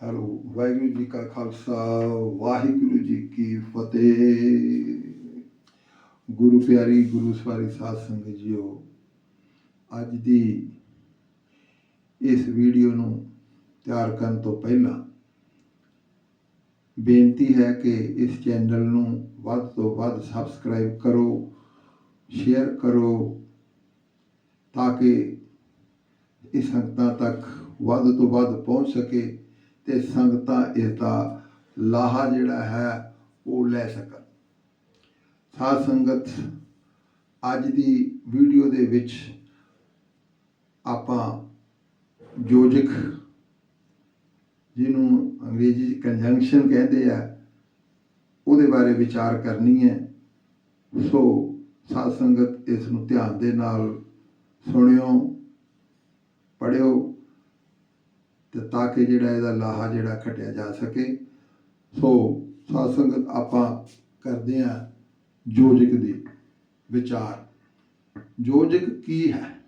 Hello, Waheguru ji ਕਾ ਖਾਲਸਾ, ਵਾਹਿਗੁਰੂ ਜੀ ਕੀ ਫਤਿਹ। ਗੁਰੂ ਪਿਆਰੀ, ਗੁਰੂ ਸਵਾਰੀ ਸਾਧ ਸੰਗਤ ਜੀਓ, ਅੱਜ ਦੀ ਇਸ ਵੀਡੀਓ ਨੂੰ ਤਿਆਰ ਕਰਨ ਤੋਂ ਪਹਿਲਾਂ ਬੇਨਤੀ ਹੈ ਕਿ ਇਸ ਚੈਨਲ ਨੂੰ ਵੱਧ ਤੋਂ ਵੱਧ ਸਬਸਕ੍ਰਾਈਬ ਕਰੋ, ਸ਼ੇਅਰ ਕਰੋ, ਤਾਂ ਕਿ ਇਹ ਸੰਗਤਾਂ ਤੱਕ ਵੱਧ ਤੋਂ ਵੱਧ ਪਹੁੰਚ ਸਕੇ। ਤੇ ਸੰਗਤਾਂ ਇਸ ਦਾ ਲਾਹਾ ਜਿਹੜਾ ਹੈ, ਉਹ ਲੈ ਸਕਣ। ਸਾਧ ਸੰਗਤ, ਅੱਜ ਦੀ ਵੀਡੀਓ ਦੇ ਵਿੱਚ ਆਪਾਂ ਯੋਜਕ ਜਿਹਨੂੰ ਅੰਗਰੇਜ਼ੀ ਚ ਕੰਜੰਕਸ਼ਨ ਕਹਿੰਦੇ ਆ, ਉਹਦੇ ਬਾਰੇ ਵਿਚਾਰ ਕਰਨੀ ਹੈ। ਸੋ ਸਾਧ ਸੰਗਤ ਇਸ ਨੂੰ ਧਿਆਨ ਦੇ ਨਾਲ ਸੁਣਿਓ ਪੜਿਓ ਤੇ ਤਾਂ ਕਿ ਜਿਹੜਾ ਇਹਦਾ ਲਾਹਾ ਜਿਹੜਾ ਖਟਿਆ ਜਾ ਸਕੇ। ਸੋ ਸਾਧ ਸੰਗਤ ਆਪਾਂ ਕਰਦੇ ਆ ਯੋਜਕ ਦੀ ਵਿਚਾਰ। ਯੋਜਕ ਕੀ ਹੈ?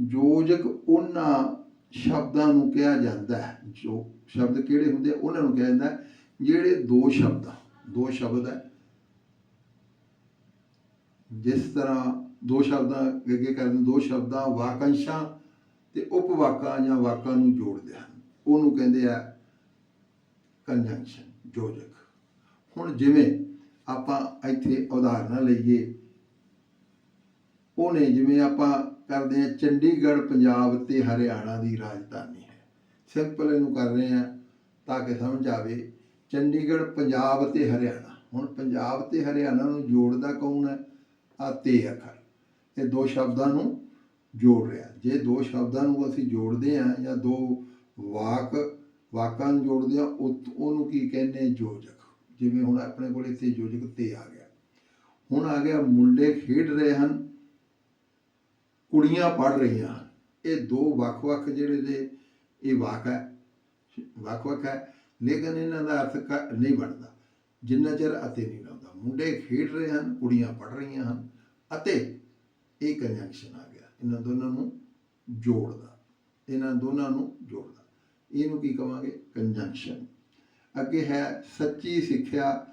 ਯੋਜਕ ਉਹਨਾਂ ਸ਼ਬਦਾਂ ਨੂੰ ਕਿਹਾ ਜਾਂਦਾ ਹੈ। ਜੋ ਸ਼ਬਦ ਕਿਹੜੇ ਹੁੰਦੇ ਉਹਨਾਂ ਨੂੰ ਕਿਹਾ ਜਾਂਦਾ ਜਿਹੜੇ ਦੋ ਸ਼ਬਦ ਦੋ ਸ਼ਬਦ ਹੈ। ਜਿਸ ਤਰ੍ਹਾਂ ਦੋ ਸ਼ਬਦਾਂ ਅੱਗੇ ਕਰਦੇ ਦੋ ਸ਼ਬਦਾਂ ਵਾਕੰਸ਼ਾਂ ਤੇ ਉਪਵਾਕਾਂ ਜਾਂ ਵਾਕਾਂ ਨੂੰ ਜੋੜਦੇ ਹਨ। ਉਹਨੂੰ ਕਹਿੰਦੇ ਆ ਕੰਜੰਕਸ਼ਨ ਯੋਜਕ ਹੁਣ ਜਿਵੇਂ ਆਪਾਂ ਇੱਥੇ ਉਦਾਹਰਨਾਂ ਲਈਏ, ਉਹਨੇ ਜਿਵੇਂ ਆਪਾਂ ਕਰਦੇ ਆ ਚੰਡੀਗੜ੍ਹ, ਪੰਜਾਬ ਤੇ ਹਰਿਆਣਾ ਦੀ ਰਾਜਧਾਨੀ ਹੈ। ਸਿੰਪਲ ਇਹਨੂੰ ਕਰ ਰਹੇ ਆ ਤਾਂ ਕਿ ਸਮਝ ਆਵੇ, ਚੰਡੀਗੜ੍ਹ, ਪੰਜਾਬ ਤੇ ਹਰਿਆਣਾ। ਹੁਣ ਪੰਜਾਬ ਤੇ ਹਰਿਆਣਾ ਨੂੰ ਜੋੜਦਾ ਕੌਣ ਹੈ? ਆ ਤੇ ਅੱਖਰ। ਇਹ ਦੋ ਸ਼ਬਦਾਂ ਨੂੰ ਜੋੜ ਰਿਹਾ। ਜੇ ਦੋ ਸ਼ਬਦਾਂ ਨੂੰ ਅਸੀਂ ਜੋੜਦੇ ਹਾਂ ਜਾਂ ਦੋ ਵਾਕ, ਵਾਕਾਂ ਨੂੰ ਜੋੜਦੇ ਹਾਂ ਉਹ- ਉਹਨੂੰ ਕੀ ਕਹਿੰਦੇ ਆ? ਯੋਜਕ। ਜਿਵੇਂ ਹੁਣ ਆਪਣੇ ਕੋਲ ਇੱਥੇ ਯੋਜਕ ਤੇ ਆ ਗਿਆ। ਹੁਣ ਆ ਗਿਆ, ਮੁੰਡੇ ਖੇਡ ਰਹੇ ਹਨ, ਕੁੜੀਆਂ ਪੜ ਰਹੀਆਂ ਹਨ। ਇਹ ਦੋ ਵੱਖ-ਵੱਖ ਜਿਹੜੇ ਦੇ ਇਹ ਵਾਕ ਹੈ, ਵੱਖ-ਵੱਖ ਹੈ, ਲੇਕਿਨ ਇਹਨਾਂ ਦਾ ਅਰਥ ਕ- ਨਹੀਂ ਬਣਦਾ। ਜਿੰਨਾ ਚਿਰ ਅਤੇ ਨਹੀਂ ਲਾਉਂਦਾ। ਮੁੰਡੇ ਖੇਡ ਰਹੇ ਹਨ, ਕੁੜੀਆਂ ਪੜ ਰਹੀਆਂ ਹਨ, ਅਤੇ ਇਹ ਕੰਜੰਕਸ਼ਨ ਆ ਇਹਨਾਂ ਦੋਨਾਂ ਨੂੰ ਜੋੜਦਾ, ਇਹਨਾਂ ਦੋਨਾਂ ਨੂੰ ਜੋੜਦਾ। ਇਹਨੂੰ ਕੀ ਕਵਾਂਗੇ? ਕੰਜੰਕਸ਼ਨ ਅੱਗੇ ਹੈ ਸੱਚੀ ਸਿੱਖਿਆ,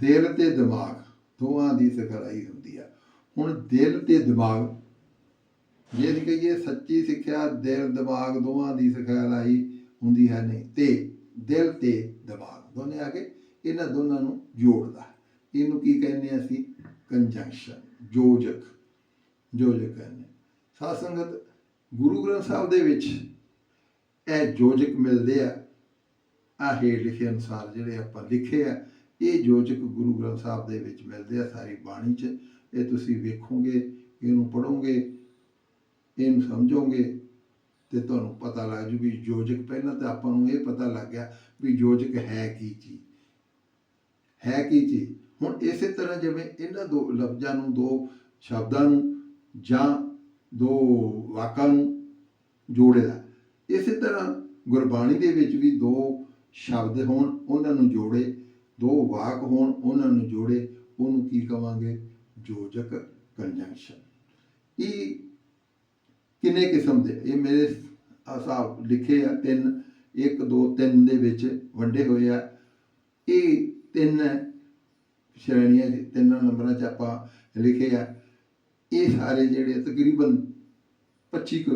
ਦਿਲ ਤੇ ਦਿਮਾਗ। ਦੋਵਾਂ ਦੀ ਸਿਖਲਾਈ ਹੁੰਦੀ ਹੈ ਹੁਣ ਦਿਲ ਤੇ ਦਿਮਾਗ, ਜੇ ਅਸੀਂ ਕਹੀਏ ਸੱਚੀ ਸਿੱਖਿਆ, ਦਿਲ, ਦਿਮਾਗ ਦੋਵਾਂ ਦੀ ਸਿਖਲਾਈ ਹੁੰਦੀ ਹੈ ਨਹੀਂ, ਤੇ ਦਿਲ ਤੇ ਦਿਮਾਗ ਦੋਨੇ ਆ ਕੇ ਇਹਨਾਂ ਦੋਨਾਂ ਨੂੰ ਜੋੜਦਾ। ਹੈ। ਇਹਨੂੰ ਕੀ ਕਹਿੰਦੇ ਅਸੀਂ? ਕੰਜੰਕਸ਼ਨ ਯੋਜਕ। ਯੋਜਕ ਕਹਿੰਦੇ ਸਾਧ ਸੰਗਤ ਗੁਰੂ ਗ੍ਰੰਥ ਸਾਹਿਬ ਦੇ ਵਿੱਚ ਇਹ ਯੋਜਕ ਮਿਲਦੇ ਆ ਆ ਹੇਠ ਲਿਖੇ ਅਨੁਸਾਰ ਜਿਹੜੇ ਆਪਾਂ ਲਿਖੇ ਆ, ਇਹ ਯੋਜਕ ਗੁਰੂ ਗ੍ਰੰਥ ਸਾਹਿਬ ਦੇ ਵਿੱਚ ਮਿਲਦੇ ਆ ਸਾਰੀ ਬਾਣੀ 'ਚ। ਇਹ ਤੁਸੀਂ ਵੇਖੋਗੇ, ਇਹਨੂੰ ਪੜੋਗੇ ਇਹਨੂੰ ਸਮਝੋਗੇ ਤੇ ਤੁਹਾਨੂੰ ਪਤਾ ਲੱਗ ਜੂ ਵੀ ਯੋਜਕ, ਪਹਿਲਾਂ ਤਾਂ ਆਪਾਂ ਨੂੰ ਇਹ ਪਤਾ ਲੱਗ ਗਿਆ ਵੀ ਯੋਜਕ ਹੈ ਕੀ ਚੀਜ਼। ਹੈ ਕੀ ਚੀਜ਼? ਹੁਣ ਇਸੇ ਤਰ੍ਹਾਂ ਜਿਵੇਂ ਇਹਨਾਂ ਦੋ ਲਫ਼ਜ਼ਾਂ ਨੂੰ, ਦੋ ਸ਼ਬਦਾਂ ਨੂੰ ਜਾਂ ਦੋ ਵਾਕਾਂ ਨੂੰ ਜੋੜਿਆ। ਇਸੇ ਤਰ੍ਹਾਂ ਗੁਰਬਾਣੀ ਦੇ ਵਿੱਚ ਵੀ ਦੋ ਸ਼ਬਦ ਹੋਣ, ਉਹਨਾਂ ਨੂੰ ਜੋੜੇ। ਦੋ ਵਾਕ ਹੋਣ, ਉਹਨਾਂ ਨੂੰ ਜੋੜੇ। ਉਹਨੂੰ ਕੀ ਕਵਾਂਗੇ? ਯੋਜਕ ਕੰਜੰਕਸ਼ਨ ਇਹ ਕਿੰਨੇ ਕਿਸਮ ਦੇ? ਇਹ ਮੇਰੇ ਹਿਸਾਬ ਲਿਖੇ ਆ ਤਿੰਨ। 1 2 3 ਦੇ ਵਿੱਚ ਵੰਡੇ ਹੋਏ ਆ। ਇਹ ਤਿੰਨ ਸ਼੍ਰੇਣੀਆਂ 'ਚ ਤਿੰਨ ਨੰਬਰਾਂ 'ਚ ਆਪਾਂ ਲਿਖੇ ਆ। ਇਹ ਸਾਰੇ ਜਿਹੜੇ ਤਕਰੀਬਨ 25 ਕੁ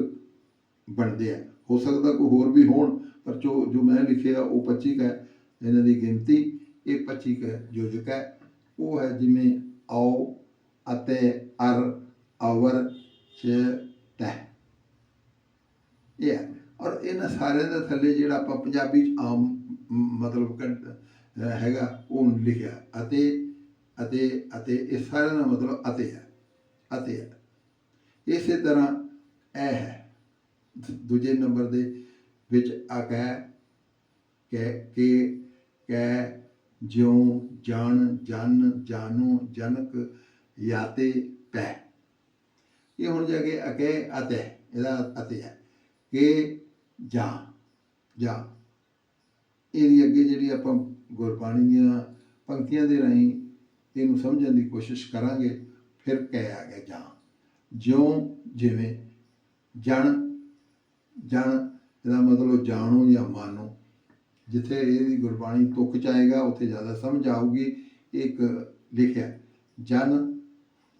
ਬਣਦੇ ਆ। ਹੋ ਸਕਦਾ ਕੋਈ ਹੋਰ ਵੀ ਹੋਣ, ਪਰ ਜੋ ਜੋ ਮੈਂ ਲਿਖਿਆ, ਉਹ 25 ਕੁ ਹੈ, ਇਹਨਾਂ ਦੀ ਗਿਣਤੀ, ਇਹ 25 ਕੁ ਯੋਜਕ ਹੈ। ਉਹ ਹੈ ਜਿਵੇਂ ਆਓ ਅਤੇ ਅਰ ਆਵਰ ਚ, ਤਹ। ਇਹ ਹੈ। ਔਰ ਇਹਨਾਂ ਸਾਰਿਆਂ ਦੇ ਥੱਲੇ ਜਿਹੜਾ ਆਪਾਂ ਪੰਜਾਬੀ ਚ ਆਮ ਮਤਲਬ ਹੈਗਾ, ਉਹ ਲਿਖਿਆ। ਅਤੇ ਅਤੇ ਅਤੇ, ਇਹ ਸਾਰਿਆਂ ਦਾ ਮਤਲਬ ਅਤੇ ਹੈ। ਅਤੇ ਇਸੇ ਤਰ੍ਹਾਂ ਇਹ ਹੈ। ਦੂਜੇ ਨੰਬਰ ਦੇ ਵਿੱਚ ਆ ਕਹਿ ਕਿ ਕਿ ਕਹਿ ਜਿਉ ਜਨ ਜਨ ਜਾਨੂ ਜਨਕ, ਯਾਤੇ ਪੈ ਇਹ ਹੁਣ ਜਾ ਕੇ ਅਕੇ ਅਤੇ, ਇਹਦਾ ਅਤੇ ਹੈ। ਕਿ, ਜਾਂ ਜਾਂ। ਇਹਦੀ ਅੱਗੇ ਜਿਹੜੀ ਆਪਾਂ ਗੁਰਬਾਣੀ ਦੀਆਂ ਪੰਕਤੀਆਂ ਦੇ ਰਾਹੀਂ ਇਹਨੂੰ ਸਮਝਣ ਦੀ ਕੋਸ਼ਿਸ਼ ਕਰਾਂਗੇ। ਫਿਰ ਕਹਿ ਆ ਗਿਆ ਜਾਂ। ਜਿਉਂ ਜਿਵੇਂ ਜਣ ਜਣ ਇਹਦਾ ਮਤਲਬ ਜਾਣੋ ਜਾਂ ਮਾਨੋ ਜਿੱਥੇ ਇਹਦੀ ਗੁਰਬਾਣੀ ਤੁਕ ਚਾਹੇਗਾ ਉੱਥੇ ਜ਼ਿਆਦਾ ਸਮਝ ਆਊਗੀ। ਇੱਕ ਲਿਖਿਆ, ਜਨ,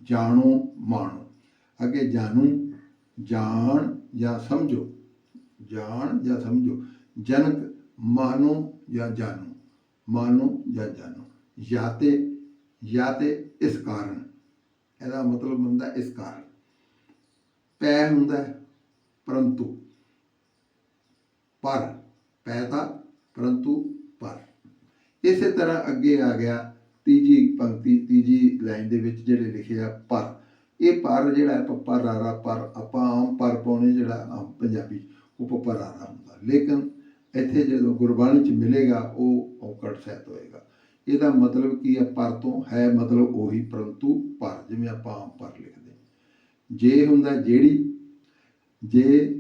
ਜਾਣੋ, ਮਾਣੋ। ਅੱਗੇ ਜਾਣੂ, ਜਾਣ ਜਾਂ ਸਮਝੋ। ਜਾਣ ਜਾਂ ਸਮਝੋ। ਜਨਕ ਮਾਨੋ ਜਾਂ ਜਾਣੋ। ਮਾਨੋ ਜਾਂ ਜਾਣੋ। ਜਾਂ ਤੇ ਜਾਂ ਤੇ ਇਸ ਕਾਰਨ। ਇਹਦਾ ਮਤਲਬ ਹੁੰਦਾ ਇਸ ਕਾਰਨ। ਪੈ ਹੁੰਦਾ ਹੈ, ਪਰੰਤੂ ਪਰ ਪੈ ਤਾਂ ਪਰੰਤੂ ਪਰ। ਇਸੇ ਤਰ੍ਹਾਂ ਅੱਗੇ ਆ ਗਿਆ ਤੀਜੀ ਪੰਕਤੀ ਤੀਜੀ ਲਾਈਨ ਦੇ ਵਿੱਚ ਜਿਹੜੇ ਲਿਖਿਆ ਪਰ। ਇਹ ਪਰ ਜਿਹੜਾ ਪੱਪਾ ਰਾਰਾ ਪਰ ਆਪਾਂ ਆਮ ਪਰ ਪਾਉਣੇ ਜਿਹੜਾ ਆਮ ਪੰਜਾਬੀ ਉਹ ਪੱਪਾ ਰਾਰਾ ਹੁੰਦਾ। ਲੇਕਿਨ ਇੱਥੇ ਜਦੋਂ ਗੁਰਬਾਣੀ ਚ ਮਿਲੇਗਾ ਉਹ ਔਕੜ ਸਹਿਤ ਹੋਏਗਾ। ਇਹਦਾ ਮਤਲਬ ਕੀ ਹੈ ਪਰ ਤੋਂ ਹੈ ਮਤਲਬ ਉਹੀ, ਪਰੰਤੂ ਪਰ, ਜਿਵੇਂ ਆਪਾਂ ਆਮ ਪਰ ਲਿਖਦੇ ਜੇ ਹੁੰਦਾ ਜਿਹੜੀ, ਜੇ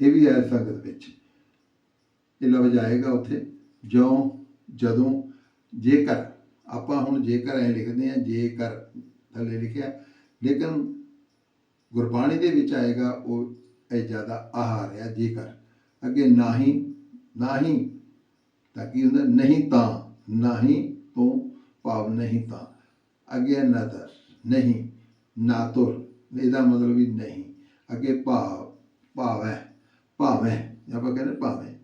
ਇਹ ਵੀ ਹੈ ਸੰਗਤ ਵਿੱਚ, ਇਹ ਲਫ਼ਜ਼ ਆਏਗਾ ਉੱਥੇ, ਜਿਉਂ, ਜਦੋਂ, ਜੇਕਰ। ਆਪਾਂ ਹੁਣ ਜੇਕਰ ਐ ਲਿਖਦੇ ਆ ਜੇਕਰ ਥੱਲੇ ਲਿਖਿਆ, ਲੇਕਿਨ ਗੁਰਬਾਣੀ ਦੇ ਵਿੱਚ ਆਏਗਾ, ਉਹ ਇਹ ਜ਼ਿਆਦਾ ਆਹ ਆ ਰਿਹਾ ਜੇਕਰ। ਅੱਗੇ ਨਹੀਂ ਨਹੀਂ, ਤਾਂ ਕੀ ਹੁੰਦਾ? ਨਹੀਂ ਤਾਂ। ਨਹੀਂ ਤੋਂ ਭਾਵ ਨਹੀਂ ਤਾਂ। ਅੱਗੇ ਨਦਰ, ਨਹੀਂ, ਨਾ ਤੁਰ। ਇਹਦਾ ਮਤਲਬ ਵੀ ਨਹੀਂ। ਅੱਗੇ ਭਾਵ ਭਾਵ ਹੈ ਭਾਵੇਂ। ਆਪਾਂ ਕਹਿੰਦੇ ਭਾਵੇਂ।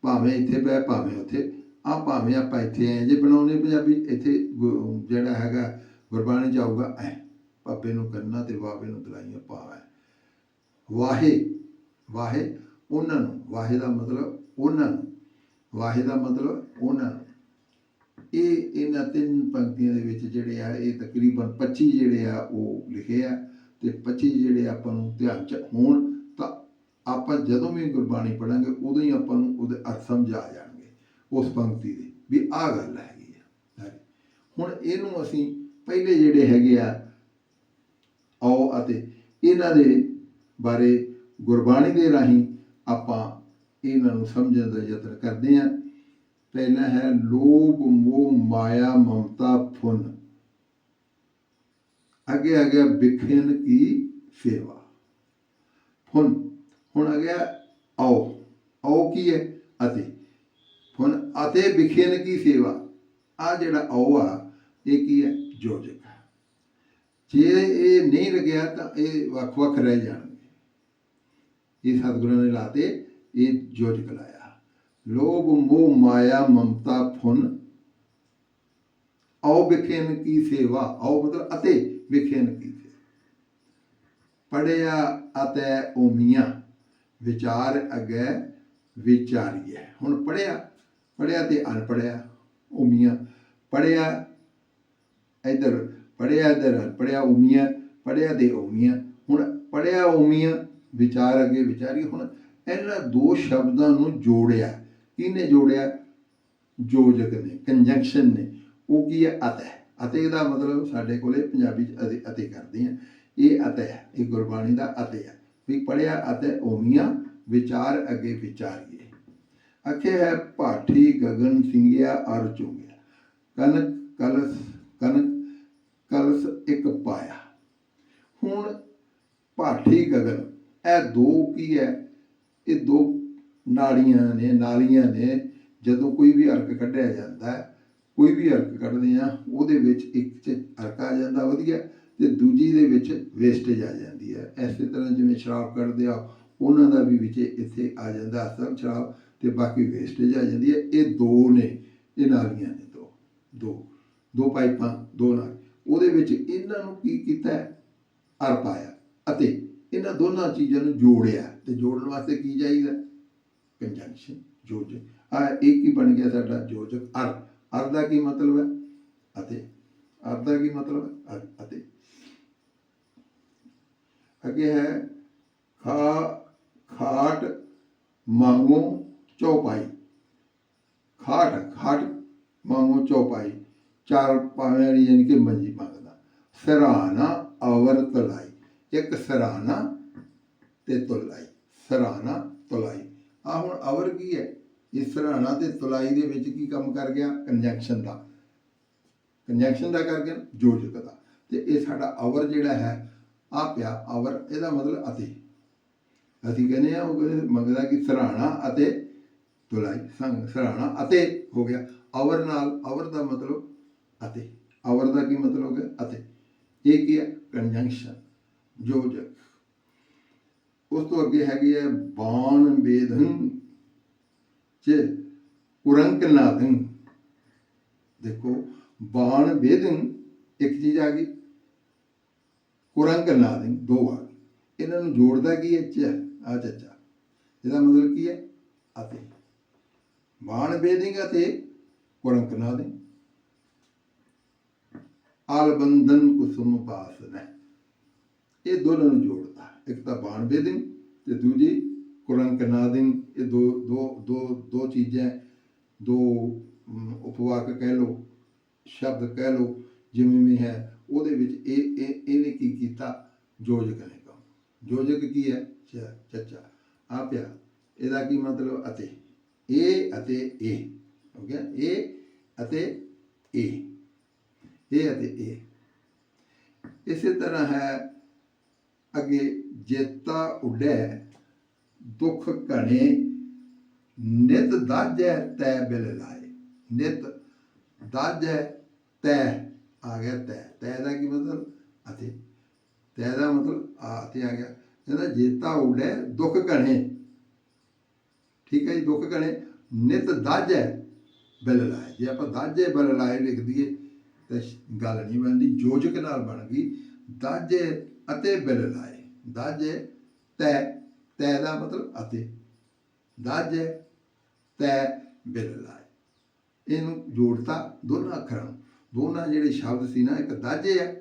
ਭਾਵੇਂ ਇੱਥੇ ਪੈ, ਭਾਵੇਂ ਉੱਥੇ। ਆ ਭਾਵੇਂ ਆਪਾਂ ਇੱਥੇ ਐ ਜੇ ਬਣਾਉਣੇ ਪੰਜਾਬੀ, ਇੱਥੇ ਗੁ- ਜਿਹੜਾ ਹੈਗਾ ਗੁਰਬਾਣੀ ਜਾਊਗਾ ਆਊਗਾ ਐ। ਪਾਪੇ ਨੂੰ ਕੰਨਾ ਤੇ ਬਾਬੇ ਨੂੰ ਦਲਾਈਆਂ ਭਾਵੇਂ। ਵਾਹੇ ਵਾਹੇ ਉਹਨਾਂ ਨੂੰ। ਵਾਹੇ ਦਾ ਮਤਲਬ ਉਹਨਾਂ ਨੂੰ। ਵਾਹੇ ਦਾ ਮਤਲਬ ਉਹਨਾਂ ਨੂੰ। ਇਹ ਇਹਨਾਂ ਤਿੰਨ ਪੰਕਤੀਆਂ ਦੇ ਵਿੱਚ ਜਿਹੜੇ ਆ, ਇਹ ਤਕਰੀਬਨ 25 ਜਿਹੜੇ ਆ, ਉਹ ਲਿਖੇ ਆ ਤੇ 25 ਜਿਹੜੇ ਆਪਾਂ ਨੂੰ ਧਿਆਨ ਚ ਹੋਣ, ਤਾਂ ਆਪਾਂ ਜਦੋਂ ਵੀ ਗੁਰਬਾਣੀ ਪੜਾਂਗੇ, ਉਦੋਂ ਹੀ ਆਪਾਂ ਨੂੰ ਉਹਦੇ ਅਰਥ ਸਮਝ ਆ ਜਾਣਗੇ ਉਸ ਪੰਕਤੀ ਦੇ, ਵੀ ਆਹ ਗੱਲ ਹੈਗੀ ਆ। ਹੁਣ ਇਹਨੂੰ ਅਸੀਂ ਪਹਿਲੇ ਜਿਹੜੇ ਹੈਗੇ ਆ ਆਓ ਅਤੇ ਇਹਨਾਂ ਦੇ ਬਾਰੇ ਗੁਰਬਾਣੀ ਦੇ ਰਾਹੀਂ ਆਪਾਂ ਇਹਨਾਂ ਨੂੰ ਸਮਝਣ ਦਾ ਯਤਨ ਕਰਦੇ ਹਾਂ ਪਹਿਲਾ ਹੈ ਲੋਭ, ਮੋਹ, ਮਾਇਆ, ਮਮਤਾ ਫੁਨ ਅੱਗੇ ਆ ਗਿਆ ਵਿਖਿਨ ਕੀ ਸੇਵਾ। ਹੁਣ ਹੁਣ ਆ ਗਿਆ ਆਓ। ਆਓ ਕੀ ਹੈ? ਅਤੇ। ਫੁਨ ਅਤੇ ਵਿਖਿਨ ਕੀ ਸੇਵਾ। ਆ ਜਿਹੜਾ ਆਓ ਆ, ਇਹ ਕੀ ਹੈ? ਜੋਜਕ ਜੇ ਇਹ ਨਹੀਂ ਲੱਗਿਆ ਤਾਂ ਇਹ ਵੱਖ ਵੱਖ ਰਹਿ ਜਾਣਗੇ। ਇਹ ਸਤਿਗੁਰਾਂ ਨੇ ਲਾਤੇ, ਇਹ ਜੋਜਕ ਲਾਇਆ। ਲੋਭ ਮੋਹ ਮਾਇਆ ਮਮਤਾ ਫੁਨ ਆਓ ਵਿਖੇਨ ਕੀ ਸੇਵਾ, ਆਓ ਮਤਲਬ ਅਤੇ ਵਿਖੇਨ ਕੀ ਸੇਵਾ। ਪੜਿਆ ਅਤੇ ਉਮੀਆਂ, ਵਿਚਾਰ ਅਗੇ ਵਿਚਾਰੀਏ ਹੁਣ ਪੜਿਆ ਪੜਿਆ ਤੇ ਅਨਪੜਿਆ ਉਮੀਆਂ। ਪੜਿਆ ਇਧਰ ਪੜਿਆ ਇਧਰ ਪੜਿਆ ਉਮੀਆਂ ਪੜਿਆ ਤੇ ਉਮੀਆਂ। ਹੁਣ ਪੜਿਆ ਉਮੀਆਂ, ਵਿਚਾਰ ਅਗੇ ਵਿਚਾਰੀ। ਹੁਣ ਇਹਨਾਂ ਦੋ ਸ਼ਬਦਾਂ ਨੂੰ ਜੋੜਿਆ। ਕਿਹਨੇ ਜੋੜਿਆ? ਜੋਜਕ ਨੇ ਕੰਜੰਕਸ਼ਨ ਨੇ। ਉਹ ਕੀ ਹੈ? ਅਤਿ ਅਤੇ ਦਾ ਮਤਲਬ ਸਾਡੇ ਕੋਲੇ ਪੰਜਾਬੀ ਚ ਅਤੇ ਅਤੇ ਕਰਦੇ ਆ ਇਹ ਅਤਿ ਹੈ, ਇਹ ਗੁਰਬਾਣੀ ਦਾ ਅਤੇ ਹੈ। ਵੀ ਪੜਿਆ ਅਤੇ ਓਮੀਆਂ, ਵਿਚਾਰ ਅੱਗੇ ਵਿਚਾਰੀਏ। ਅਖੇ ਹੈ ਪਾਠੀ ਗਗਨ ਸਿੰਘਿਆ ਅਰ ਚੁੰਗਿਆ। ਕਨਕ ਕਲਸ ਕਨਕ ਕਲਸ ਇੱਕ ਪਾਇਆ। ਹੁਣ ਪਾਠੀ ਗਗਨ, ਇਹ ਦੋ ਕੀ ਹੈ? ਇਹ ਦੋ ਨਾੜੀਆਂ ਨੇ, ਨਾਲੀਆਂ ਨੇ, ਜਦੋਂ ਕੋਈ ਵੀ ਅਰਕ ਕੱਢਿਆ ਜਾਂਦਾ ਹੈ, ਕੋਈ ਵੀ ਅਰਕ ਕੱਢਦੇ ਆ ਉਹਦੇ ਵਿੱਚ ਇੱਕ ਚ ਅਰਕ ਆ ਜਾਂਦਾ ਵਧੀਆ ਤੇ ਦੂਜੀ ਦੇ ਵਿੱਚ ਵੇਸਟੇਜ ਆ ਜਾਂਦੀ ਹੈ। ਐਸੇ ਤਰ੍ਹਾਂ ਜਿਵੇਂ ਸ਼ਰਾਬ ਕੱਢਦੇ ਆ ਉਹਨਾਂ ਦਾ ਵੀ ਵਿੱਚ ਇੱਥੇ ਆ ਜਾਂਦਾ ਅਸਲ ਸ਼ਰਾਬ ਤੇ ਬਾਕੀ ਵੇਸਟੇਜ ਆ ਜਾਂਦੀ ਹੈ। ਇਹ ਦੋ ਨੇ, ਇਹ ਨਾਲੀਆਂ ਨੇ ਦੋ ਦੋ ਦੋ ਪਾਈਪਾਂ, ਦੋ ਨਾਲ ਉਹਦੇ ਵਿੱਚ ਇਹਨਾਂ ਨੂੰ ਕੀ ਕੀਤਾ ਹੈ? ਅਰ ਪਾਇਆ ਅਤੇ ਇਹਨਾਂ ਦੋਨਾਂ ਚੀਜ਼ਾਂ ਨੂੰ ਜੋੜਿਆ ਤੇ ਜੋੜਨ ਵਾਸਤੇ ਕੀ ਚਾਹੀਦਾ? ਕੰਜੰਕਸ਼ਨ ਜੋਜਕ ਆ ਇੱਕ ਹੀ ਬਣ ਗਿਆ ਸਾਡਾ? ਜੋਜਕ ਅਰ ਅਰ ਦਾ ਕੀ ਮਤਲਬ ਹੈ? ਅਤੇ ਅਰ ਦਾ ਕੀ ਮਤਲਬ ਹੈ? ਅਤੇ ਅੱਗੇ ਹੈ, ਖਾ, ਖਾਟ, ਮੰਗੋ, ਚੌਪਾਈ। ਖਾਟ ਖਾਟ, ਮੰਗੋ, ਚੌਪਾਈ। ਚਾਰ ਪਾਵੇਂ ਵਾਲੀ ਯਾਨੀ ਕਿ ਮੰਜੀ ਮੰਗਦਾ। ਸਰਾਣਾ ਅਵਰ ਤਲਾਈ। ਇੱਕ ਸਰਾਣਾ ਤੇ ਤੁਲਾਈ। ਸਰਾਣਾ, ਤੁਲਾਈ। ਆ ਹੁਣ ਅਵਰ ਕੀ ਹੈ? ਇਹ ਸਰਾਣਾ ਤੇ ਤੁਲਾਈ ਦੇ ਵਿੱਚ ਕੀ ਕੰਮ ਕਰ ਗਿਆ? ਕੰਜੰਕਸ਼ਨ ਦਾ। ਕੰਜੰਕਸ਼ਨ ਦਾ ਕਰ ਗਿਆ, ਜੋਜਕ ਦਾ। ਤੇ ਇਹ ਸਾਡਾ ਅਵਰ ਜਿਹੜਾ ਹੈ, ਆ ਪਿਆ ਅਵਰ, ਇਹਦਾ ਮਤਲਬ ਅਤੇ। ਅਸੀਂ ਕਹਿੰਦੇ ਆ ਉਹ ਮੰਗਦਾ ਕਿ ਸਰਾਣਾ ਅਤੇ ਤੁਲਾਈ, ਸੰਗ, ਸਰਾਣਾ ਅਤੇ ਹੋ ਗਿਆ। ਅਵਰ ਨਾਲ, ਅਵਰ ਦਾ ਮਤਲਬ ਅਤੇ। ਅਵਰ ਦਾ ਕੀ ਮਤਲਬ ਹੋ? ਅਤੇ। ਇਹ ਕੀ ਹੈ? ਕੰਜੰਕਸ਼ਨ ਜੋਜਕ। ਉਸ ਤੋਂ ਅੱਗੇ ਹੈਗੀ ਹੈ ਬਾਣ ਵੇਦਨ ਚ ਕੁਰੰਕ ਨਾਦਨ ਦੇਖੋ, ਬਾਣ ਵੇਦਨ ਇੱਕ ਚੀਜ਼ ਆ ਗਈ ਕੁਰੰਕ ਨਾਦਨ ਦੋ ਆ ਗਏ ਇਹਨਾਂ ਨੂੰ ਜੋੜਦਾ ਕੀ ਹੈ? ਚ ਆ ਚੱਚਾ ਇਹਦਾ ਮਤਲਬ ਕੀ ਹੈ? ਅਤੇ। ਬਾਣ ਵੇਦਿੰਗ ਅਤੇ ਕੁਰੰਕ ਨਾਦਨ ਆਲਬੰਧਨ ਕੁਸੁਮ ਪਾਸਨਾ ਇਹ ਦੋਨਾਂ ਨੂੰ ਜੋੜਦਾ ਇੱਕ ਤਾਂ ਬਾਣ ਦਿਨ ਤੇ ਦੂਜੀ ਕੁਰੰਕ ਨਾਦਿੰ ਇਹ ਦੋ ਦੋ ਦੋ ਦੋ ਚੀਜ਼ਾਂ, ਦੋ ਉਪਵਾਕ ਕਹਿ ਲਓ, ਸ਼ਬਦ ਕਹਿ ਲਓ, ਜਿਵੇਂ ਵੀ ਹੈ, ਉਹਦੇ ਵਿੱਚ ਇਹ ਇਹ ਇਹਨੇ ਕੀ ਕੀਤਾ? ਜੋਜਕ ਨੇ ਕੰਮ। ਜੋਜਕ ਕੀ ਹੈ? ਚ- ਚੱਚਾ। ਆ ਪਿਆ ਇਹਦਾ ਕੀ ਮਤਲਬ? ਅਤੇ। ਇਹ ਅਤੇ ਇਹ ਹੋ ਗਿਆ? ਇਹ ਅਤੇ ਇਹ ਇਹ ਅਤੇ ਇਹ ਇਸੇ ਤਰ੍ਹਾਂ ਹੈ ਅੱਗੇ ਜੇਤਾ ਉਡੈ, ਦੁੱਖ ਘਣੇ ਨਿਤ ਦਾਜੈ ਤੈ ਬਿਲ ਲਾਏ। ਨਿਤ ਦਾਜੈ ਤੈ ਆ ਗਿਆ ਤੈ। ਤੈ ਦਾ ਕੀ ਮਤਲਬ? ਅਤੇ ਤੈ ਦਾ ਮਤਲਬ ਆ ਤੇ ਆ ਗਿਆ। ਕਹਿੰਦਾ ਜੇਤਾ ਉਡੈ, ਦੁੱਖ ਘਣੇ। ਠੀਕ ਹੈ ਜੀ, ਦੁੱਖ ਘਣੇ। ਨਿਤ ਦਾਜੈ ਬਿਲ ਲਾਏ। ਜੇ ਆਪਾਂ ਦਾਜੇ ਬਿਲ ਲਾਏ ਲਿਖ ਦਈਏ, ਤਾਂ ਗੱਲ ਨਹੀਂ ਬਣਦੀ। ਜੋਜਕ ਨਾਲ ਬਣ ਗਈ। ਦਾਜੇ ਅਤੇ ਬਿਲ ਲਾਏ ਦਾਜੇ, ਤੈ ਤੈ ਦਾ ਮਤਲਬ ਅਤੇ। ਦਾਜੇ, ਤੈ ਬਿਲ ਲਾਏ ਇਹਨੂੰ ਜੋੜਤਾ ਦੋਨਾਂ ਅੱਖਰਾਂ ਨੂੰ। ਦੋਨਾਂ ਜਿਹੜੇ ਸ਼ਬਦ ਸੀ ਨਾ, ਇੱਕ ਦਾਜੇ ਹੈ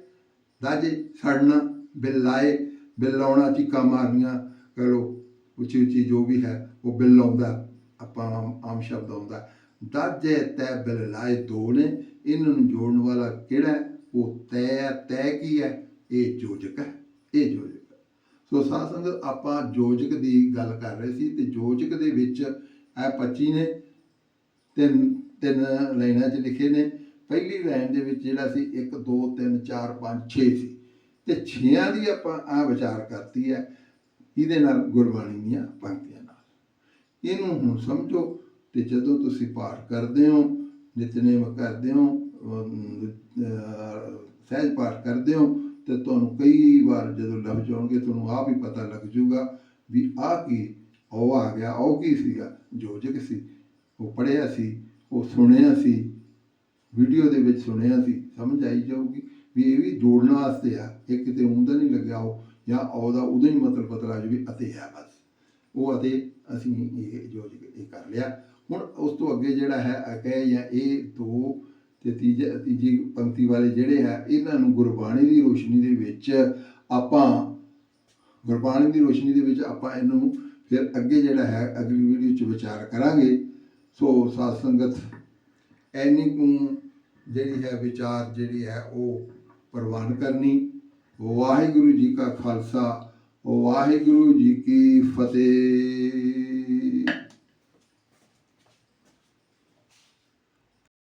ਦਾਜੇ ਸੜਨਾ ਬਿਲ ਲਾਏ ਬਿਲ ਲਾਉਣਾ ਚੀਕਾਂ ਮਾਰਨੀਆਂ ਕਰੋ ਉੱਚੀ ਉੱਚੀ ਜੋ ਵੀ ਹੈ, ਉਹ ਬਿਲ ਲਾਉਂਦਾ ਆਪਾਂ ਆਮ ਆਮ ਸ਼ਬਦ ਆਉਂਦਾ। ਦਾਜੇ, ਤੈ ਬਿਲ ਲਾਏ ਦੋ ਨੇ। ਇਹਨਾਂ ਨੂੰ ਜੋੜਨ ਵਾਲਾ ਕਿਹੜਾ ਹੈ? ਉਹ ਤੈ ਤੈ ਕੀ ਹੈ? ਇਹ ਜੋਜਕ ਹੈ, ਇਹ ਜੋਜਕ ਸੋ ਸਾਧ ਸੰਗਤ ਆਪਾਂ ਜੋਜਕ ਦੀ ਗੱਲ ਕਰ ਰਹੇ ਸੀ ਤੇ ਜੋਜਕ ਦੇ ਵਿੱਚ ਇਹ 25 ਨੇ, ਤਿੰਨ ਤਿੰਨ ਲਾਈਨਾਂ 'ਚ ਲਿਖੇ ਨੇ। ਪਹਿਲੀ ਲਾਈਨ ਦੇ ਵਿੱਚ ਜਿਹੜਾ ਸੀ 1 2 3 4 5 6 ਸੀ। ਤੇ 6ਾਂ ਦੀ ਆਪਾਂ ਆ ਵਿਚਾਰ ਕਰਤੀ ਹੈ, ਇਹਦੇ ਨਾਲ ਗੁਰਬਾਣੀ ਦੀਆਂ ਪੰਕਤੀਆਂ ਨਾਲ। ਇਹਨੂੰ ਹੁਣ ਸਮਝੋ ਤੇ ਜਦੋਂ ਤੁਸੀਂ ਪਾਠ ਕਰਦੇ ਹੋ, ਨਿਤਨੇਮ ਕਰਦੇ ਹੋ ਸਹਿਜ ਪਾਠ ਕਰਦੇ ਹੋ ਤੇ ਤੁਹਾਨੂੰ ਕਈ ਵਾਰ ਜਦੋਂ ਲਫ਼ਜ਼ ਆਉਣਗੇ ਤੁਹਾਨੂੰ ਆਪ ਹੀ ਪਤਾ ਲੱਗ ਜਾਊਗਾ ਵੀ ਆਹ ਕੀ, ਉਹ ਆ ਗਿਆ, ਉਹ ਕੀ ਸੀਗਾ ਜੋਜਕ ਸੀ, ਉਹ ਪੜ੍ਹਿਆ ਸੀ, ਉਹ ਸੁਣਿਆ ਸੀ, ਵੀਡੀਓ ਦੇ ਵਿੱਚ ਸੁਣਿਆ ਸੀ, ਸਮਝ ਆਈ ਜਾਊਗੀ ਵੀ ਇਹ ਵੀ ਜੋੜਨ ਵਾਸਤੇ ਆ, ਇਹ ਕਿਤੇ ਹੁੰਦਾ ਨਹੀਂ ਲੱਗਿਆ ਉਹ, ਜਾਂ ਉਹਦਾ ਉਦੋਂ ਹੀ ਮਤਲਬ ਪਤਾ ਲੱਗ ਜੂ ਅਤੇ ਹੈ ਬਸ। ਉਹ ਅਤੇ ਅਸੀਂ ਇਹ ਜੋਜਕ ਇਹ ਕਰ ਲਿਆ। ਹੁਣ ਉਸ ਤੋਂ ਅੱਗੇ ਜਿਹੜਾ ਹੈ ਅਕੈ ਜਾਂ ਇਹ ਦੋ ਤੇ ਤੀਜੇ, ਤੀਜੀ ਪੰਕਤੀ ਵਾਲੇ ਜਿਹੜੇ ਹੈ ਇਹਨਾਂ ਨੂੰ ਗੁਰਬਾਣੀ ਦੀ ਰੋਸ਼ਨੀ ਦੇ ਵਿੱਚ ਆਪਾਂ, ਗੁਰਬਾਣੀ ਦੀ ਰੋਸ਼ਨੀ ਦੇ ਵਿੱਚ ਆਪਾਂ ਇਹਨੂੰ ਫਿਰ ਅੱਗੇ ਜਿਹੜਾ ਹੈ, ਅਗਲੀ ਵੀਡੀਓ 'ਚ ਵਿਚਾਰ ਕਰਾਂਗੇ। ਸੋ ਸਾਧ ਸੰਗਤ ਐਨੀ ਕੁ ਜਿਹੜੀ ਹੈ ਵਿਚਾਰ ਜਿਹੜੀ ਹੈ ਉਹ ਪ੍ਰਵਾਨ ਕਰਨੀ। ਵਾਹਿਗੁਰੂ ਜੀ ਕਾ ਖਾਲਸਾ, ਵਾਹਿਗੁਰੂ ਜੀ ਕੀ ਫਤਿਹ।